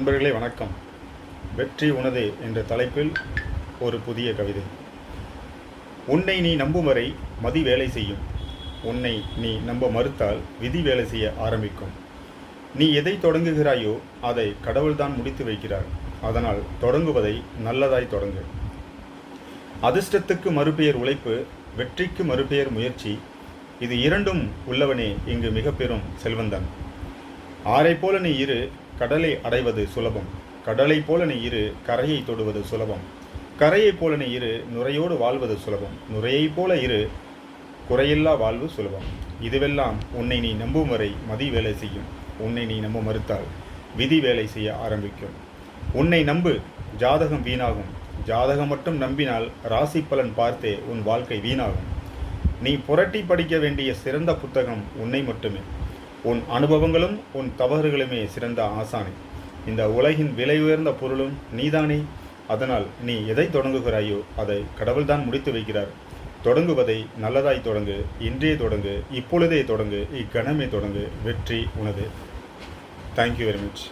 நண்பர்களே வணக்கம். வெற்றி உனதே என்ற தலைப்பில் ஒரு புதிய கவிதை. உன்னை நீ நம்பும் வரை மதி வேலை செய்யும். உன்னை நீ நம்ப மறுத்தால் விதி வேலை செய்ய ஆரம்பிக்கும். நீ எதை தொடங்குகிறாயோ அதை கடவுள்தான் முடித்து வைக்கிறார். அதனால் தொடங்குவதை நல்லதாய் தொடங்கு. அதிர்ஷ்டத்துக்கு மறுபெயர் உழைப்பு வெற்றிக்கு மறுபெயர் முயற்சி இது இரண்டும் உள்ளவனே இங்கு மிக பெரும் செல்வந்தன். ஆரைப் போல நீ இரு கடலை அடைவது சுலபம். கடலைப் போல நீ இரு கரையை தொடுவது சுலபம். கரையைப் போல நீ இரு நுரையோடு வாழ்வது சுலபம். நுரையைப் போல இரு குறையில்லா வாழ்வு சுலபம். இதுவெல்லாம் உன்னை நீ நம்பும் வரை மதி வேலை செய்யும். உன்னை நீ நம்ப மறுத்தால் விதி வேலை செய்ய ஆரம்பிக்கும். உன்னை நம்பு ஜாதகம் வீணாகும். ஜாதகம் மட்டும் நம்பினால் ராசி பலன் பார்த்தே உன் வாழ்க்கை வீணாகும். நீ புரட்டி படிக்க வேண்டிய சிறந்த புத்தகம் உன்னை மட்டுமே. உன் அனுபவங்களும் உன் தவறுகளுமே சிறந்த ஆசானி. இந்த உலகின் விலை உயர்ந்த பொருளும் நீதானே? அதனால் நீ எதை தொடங்குகிறாயோ அதை கடவுள்தான் முடித்து வைக்கிறார். தொடங்குவதை நல்லதாய் தொடங்கு இன்றே தொடங்கு இப்பொழுதே தொடங்கு இக்கணமே தொடங்கு வெற்றி உனது. Thank you very much